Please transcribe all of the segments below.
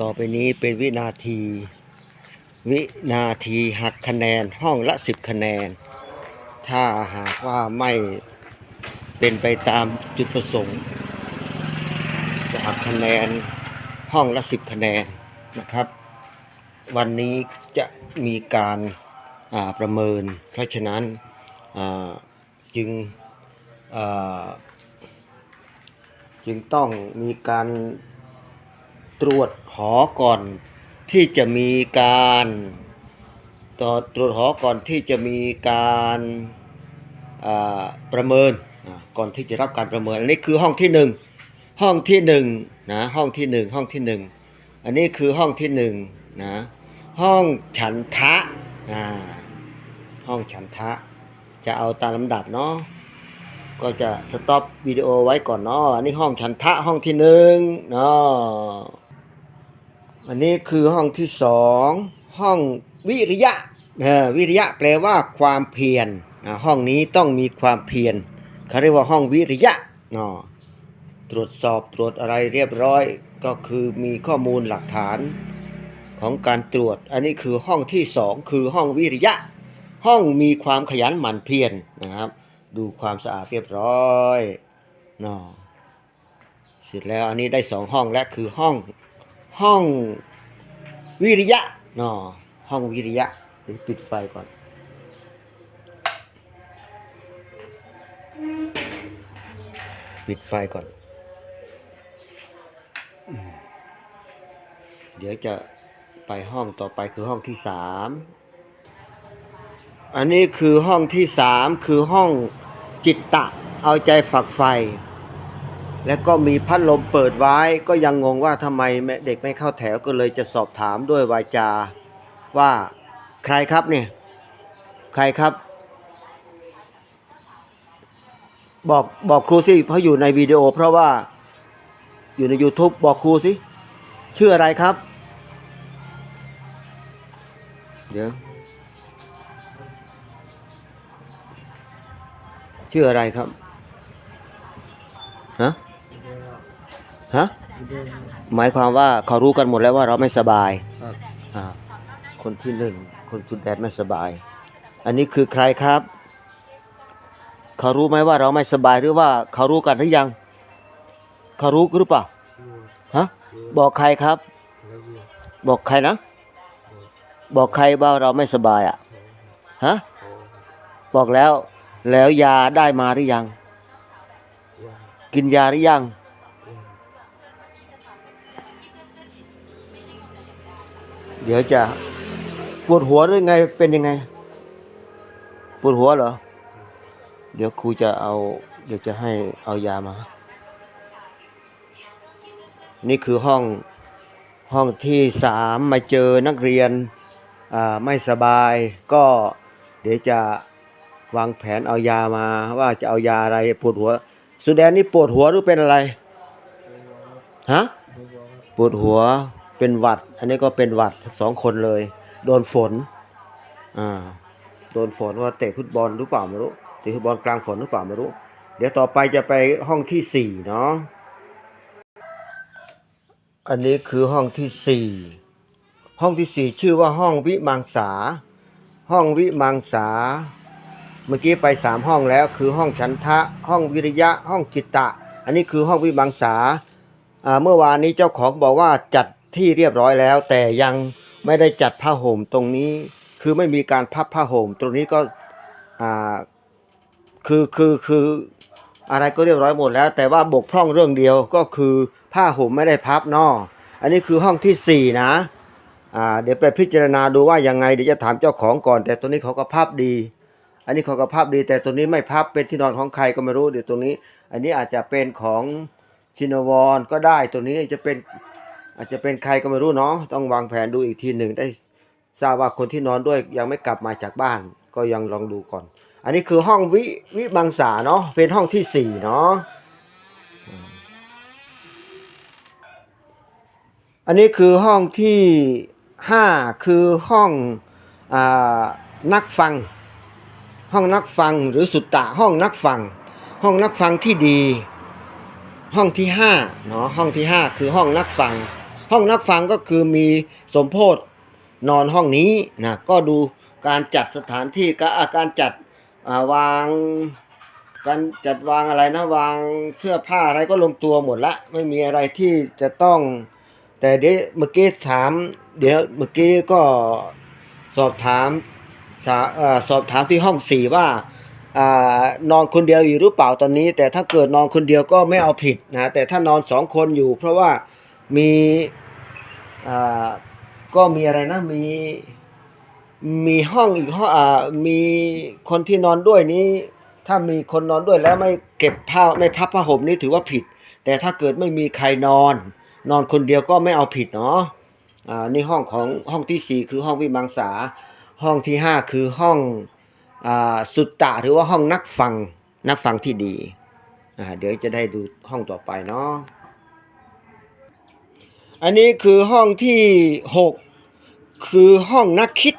ต่อไปนี้เป็นวินาที วินาทีหักคะแนนห้องละสิบคะแนน ถ้าหากว่าไม่เป็นไปตามจุดประสงค์ จะหักคะแนนห้องละสิบคะแนนนะครับ วันนี้จะมีการาประเมิน เพราะฉะนั้นจึงจึงต้องมีการ ตรวจหอก่อนที่จะมีการตตรวจหอก่อนที่จะมีการประเมินก่อนที่จะรับการประเมิน อันนี้คือห้องที่หนึ่งห้องที่หนึ่งนะห้องที่หนึ่งห้องที่หนึ่งอันนี้คือห้องที่หนึ่งนะห้องฉันทะอ่าห้องฉันทะ จะเอาตามลำดับเนาะก็จะสต็อปวิดีโอไว้ก่อนเนาะอันนี้ห้องฉันทะห้องที่หนึ่งเนาะ อันนี้คือห้องที่สองห้องวิริยะวิริยะแปลว่าความเพียรห้องนี้ต้องมีความเพียรเขาเรียกว่าห้องวิริยะเนาะตรวจสอบตรวจอะไรเรียบร้อย ก็คือมีข้อมูลหลักฐานของการตรวจ อันนี้คือห้องที่สองคือห้องวิริยะ ห้องมีความขยันหมั่นเพียรนะครับ ดูความสะอาดเรียบร้อยเนาะเสร็จแล้วอันนี้ได้สองห้องและคือห้อง ห้องวิริยะนาะห้องวิริยะเดี๋ยวปิดไฟก่อนปิดไฟก่อน เดี๋ยวจะไปห้องต่อไปคือห้องที่สาม อันนี้คือห้องที่สามคือห้องจิตตะ เอาใจฝักใฝ่ แล้วก็มีพัดลมเปิดไว้ก็ยังงงว่าทำไมแม่เด็กไม่เข้าแถวก็เลยจะสอบถามด้วยวาจา ว่าใครครับเนี่ยใครครับ บอกบอกครูสิเพราะอยู่ในวิดีโอ เพราะว่าอยู่ใน YouTube บอกครูสิชื่ออะไรครับ เดี๋ยวชื่ออะไรครับฮะ ฮะหมายความว่าเขารู้กันหมดแล้วว่าเราไม่สบายครับอ่าคนที่หนึ่งคนสุดแดดไม่สบาย อันนี้คือใครครับ เขารู้ไหมว่าเราไม่สบายหรือว่าเขารู้กันหรือยัง เขารู้หรือเปล่าฮะบอกใครครับ บอกใครนะ บอกใครว่าเราไม่สบายอะฮะบอกแล้วแล้วยาได้มาหรือยัง กินยาหรือยัง เดี๋ยวจะปวดหัวหรือไงเป็นยังไง ปวดหัวเหรอ เดี๋ยวครูจะเอา เดี๋ยวจะให้เอายามา นี่คือห้องห้องที่สามมาเจอนักเรียนไม่สบาย ก็เดี๋ยวจะวางแผนเอายามา ว่าจะเอายาอะไรปวดหัว สุดแดนนี่ปวดหัวหรือเป็นอะไรฮะปวดหัว เป็นหวัด อันนี้ก็เป็นหวัดสองคนเลย โดนฝนอ่าโดนฝนว่าเตะฟุตบอลหรือเปล่าไม่รู้เตะฟุตบอลกลางฝนหรือเปล่าไม่รู้ เดี๋ยวต่อไปจะไปห้องที่สี่เนาะอันนี้คือห้องที่สี่ห้องที่สี่ชื่อว่าห้องวิมังสา ห้องวิมังสา เมื่อกี้ไปสามห้องแล้วคือห้องฉันทะ ห้องวิริยะ ห้องจิตตะ อันนี้คือห้องวิมังสาอ่าเมื่อวานนี้เจ้าของบอกว่าจัด ที่เรียบร้อยแล้ว แต่ยังไม่ได้จัดผ้าห่มตรงนี้ คือไม่มีการพับผ้าห่มตรงนี้ก็อ่าคือคือคืออะไรก็เรียบร้อยหมดแล้ว แต่ว่าบกพร่องเรื่องเดียวก็คือผ้าห่มไม่ได้พับนออันนี้คือห้องที่สี่นะอ่าเดี๋ยวไปพิจารณาดูว่ายังไงเดี๋ยวจะถามเจ้าของก่อน แต่ตัวนี้เขาก็พับดี อันนี้เขาก็พับดี แต่ตัวนี้ไม่พับเป็นที่นอนของใครก็ไม่รู้เดี๋ยวตรงนี้ อันนี้อาจจะเป็นของชินวรก็ได้ตัวนี้จะเป็น อาจจะเป็นใครก็ไม่รู้เนาะต้องวางแผนดูอีกทีหนึ่งได้ทราบว่าคนที่นอนด้วยยังไม่กลับมาจากบ้าน ก็ยังลองดูก่อน อันนี้คือห้องวิวิมังสาเนาะเป็นห้องที่สี่เนาะอันนี้คือห้องที่ห้าคือห้องอนักฟัง ห้องนักฟังหรือสุตตะห้องนักฟัง ห้องนักฟังที่ดี ห้องที่ห้าเนาะห้องที่ห้าคือห้องนักฟัง ห้องนักฟังก็คือมีสมโพธนอนห้องนี้นะก็ดูการจัดสถานที่ก็อาการจัดาวางการจัดวางอะไรนะวางเสื้อผ้าอะไรก็ลงตัวหมดละ ไม่มีอะไรที่จะต้อง แต่เดี๋ยวเมื่อกี้ถาม เดี๋ยวเมื่อกี้ก็สอบถามสาเอ่อสอบถามที่ห้องสี่ว่าอ่านอนคนเดียวอยู่หรือเปล่าตอนนี้ แต่ถ้าเกิดนอนคนเดียวก็ไม่เอาผิดนะแต่ถ้านอนสองคนอยู่ เพราะว่า มีก็มีอะไรนะมีมีห้องอีกห้องอมีคนที่นอนด้วยนี้ ถ้ามีคนนอนด้วยแล้วไม่เก็บผ้าไม่พับผ้าห่มนี่ถือว่าผิด แต่ถ้าเกิดไม่มีใครนอน นอนคนเดียวก็ไม่เอาผิดเนาะอ่านี่ห้องของห้องที่สี่คือห้องวิมังสา ห้องที่ห้าคือห้องอ่าสุตตะหรือว่าห้องนักฟังนักฟังที่ดีอ่าเดี๋ยวจะได้ดูห้องต่อไปเนาะ อันนี้คือห้องที่หกคือห้องนักคิด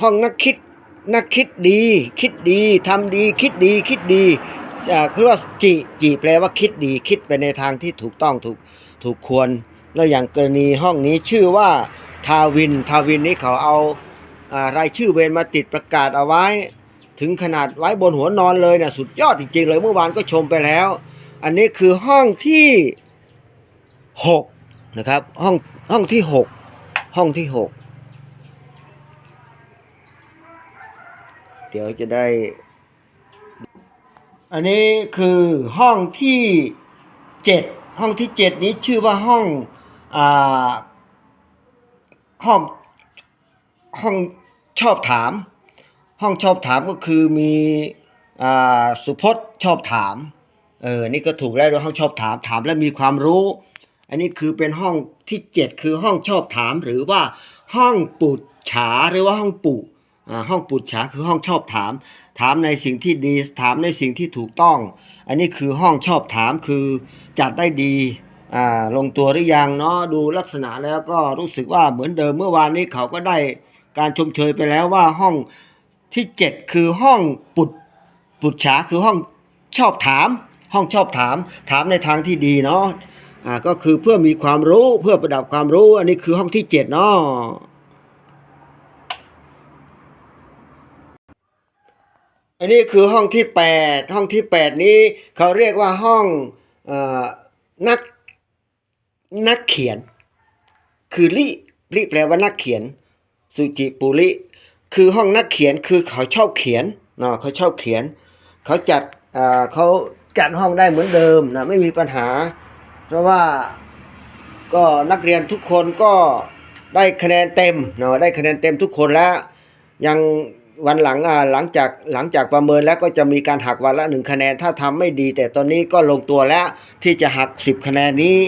ห้องนักคิดนักคิดดี คิดดีทำดี คิดดี คิดดีจะคือว่าจิจิแปลว่าคิดดี คิดไปในทางที่ถูกต้องถูกถูกควร แล้วอย่างกรณีห้องนี้ชื่อว่าทาวิน ทาวินนี้เขาเอาอารายชื่อเวรมาติดประกาศเอาไว้ ถึงขนาดไว้บนหัวนอนเลยนะสุดยอดจริงๆเลยเมื่อวานก็ชมไปแล้ว อันนี้คือห้องที่หก นะครับ ห้องห้องที่หกห้องที่หกเดี๋ยวจะได้ อันนี้คือห้องที่เจ็ดห้องที่เจ็ดนี้ชื่อว่าห้องอ่าห้องห้องชอบถาม ห้องชอบถามก็คือมีอ่าสุพจน์ชอบถามเออนี่ก็ถูกแล้วด้วยห้องชอบถามถามแล้วมีความรู้ อันนี้คือเป็นห้องที่เจ็ดคือห้องชอบถามหรือว่าห้องปุจฉาหรือว่าห้องปุอ่าห้องปุจฉาคือห้องชอบถาม ถามในสิ่งที่ดีถามในสิ่งที่ถูกต้อง อันนี้คือห้องชอบถามคือจัดได้ดีอ่าลงตัวหรือยังเนาะดูลักษณะแล้วก็รู้สึกว่าเหมือนเดิมเมื่อวานนี้เขาก็ได้การชมเชยไปแล้วว่าห้องที่เจ็ดคือห้องปุจปุจฉาคือห้องชอบถาม ห้องชอบถาม ถามในทางที่ดีเนาะ อ่าก็คือเพื่อมีความรู้เพื่อประดับความรู้ อันนี้คือห้องที่เจ็ดเนาะอันนี้คือห้องที่แปดห้องที่แปดนี้เขาเรียกว่าห้องอนักนักเขียน คือลิลิแปลว่านักเขียน สุจิปุริคือห้องนักเขียนคือเขาชอบเขียนเนาะเขาชอบเขียน เขาจัดเขาจัดห้องได้เหมือนเดิมนะไม่มีปัญหา เพราะว่าก็นักเรียนทุกคนก็ได้คะแนนเต็มเนาะได้คะแนนเต็มทุกคนแล้ว ยังวันหลังอ่าหลังจากหลังจากประเมินแล้วก็จะมีการหักวันละหนึ่งคะแนนถ้าทำไม่ดี แต่ตอนนี้ก็ลงตัวแล้วที่จะหักสิบคะแนนนี้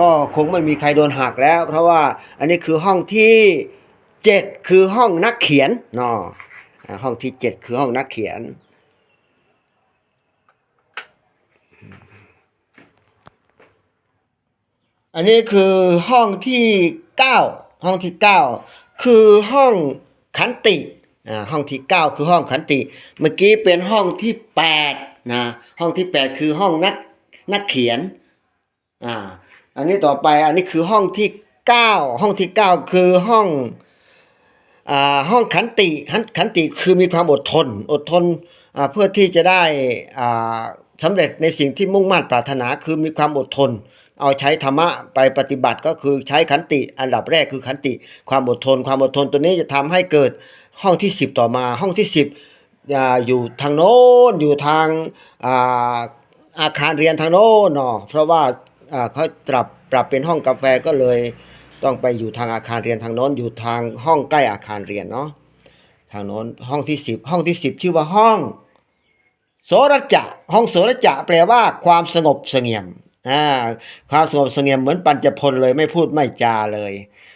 ก็คงไม่มีใครโดนหักแล้ว เพราะว่าอันนี้คือห้องที่เจ็ดคือห้องนักเขียนเนาะห้องที่เจ็ดคือห้องนักเขียน อันนี้คือห้องที่เก้าห้องที่เก้าคือห้องขันติอ่าห้องที่เก้าคือห้องขันติ เมื่อกี้เป็นห้องที่แปดนะห้องที่แปดคือห้องนักนักเขียนอ่าอันนี้ต่อไปอันนี้คือห้องที่เก้าห้องที่เก้าคือห้องอ่าห้องขันติขันขันติคือมีความอดทน อดทนอ่าเพื่อที่จะได้อ่าสำเร็จในสิ่งที่มุ่งมั่นปรารถนาคือมีความอดทน เอาใช้ธรรมะไปปฏิบัติก็คือใช้ขันติ อันดับแรกคือขันติ ความอดทน ความอดทนตัวนี้จะทำให้เกิดห้องที่สิบต่อมาห้องที่สิบอยู่ทางโน้นอยู่ทางอาอาคารเรียนทางโน้นเนาะเพราะว่าเขาปรับปรับเป็นห้องกาแฟก็เลยต้องไปอยู่ทางอาคารเรียนทางโน้นอยู่ทางห้องใกล้อาคารเรียนเนาะทางโน้นห้องที่สิบห้องที่สิบชื่อว่าห้องโสรจะห้องโสรจะแปลว่าความสงบเสงี่ยม อ่าความสงบเสงี่ยมเหมือนปัญจพลเลยไม่พูดไม่จาเลย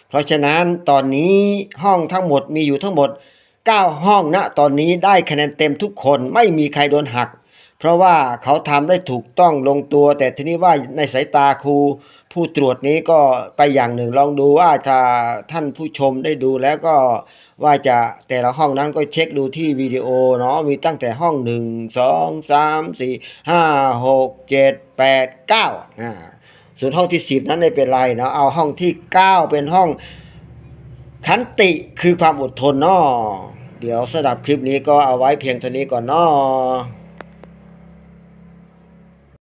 เพราะฉะนั้นตอนนี้ห้องทั้งหมดมีอยู่ทั้งหมด 9 ห้องณตอนนี้ได้คะแนนเต็มทุกคนไม่มีใครโดนหัก เพราะว่าเขาทำได้ถูกต้องลงตัว แต่ทีนี้ว่าในสายตาครูผู้ตรวจนี้ก็ไปอย่างหนึ่งลองดูว่าถ้าท่านผู้ชมได้ดูแล้วก็ ว่าจะแต่ละห้องนั้นก็เช็คดูที่วิดีโอเนาะมีตั้งแต่ห้องหนึ่งสองสามสี่ห้าหกเจ็ดแปดเก้าอ่าส่วนห้องที่สิบนั้นไม่เป็นไรเนาะเอาห้องที่เก้าเป็นห้องขันติคือความอดทนเนาะเดี๋ยวสำหรับคลิปนี้ก็เอาไว้เพียงเท่านี้ก่อนเนาะ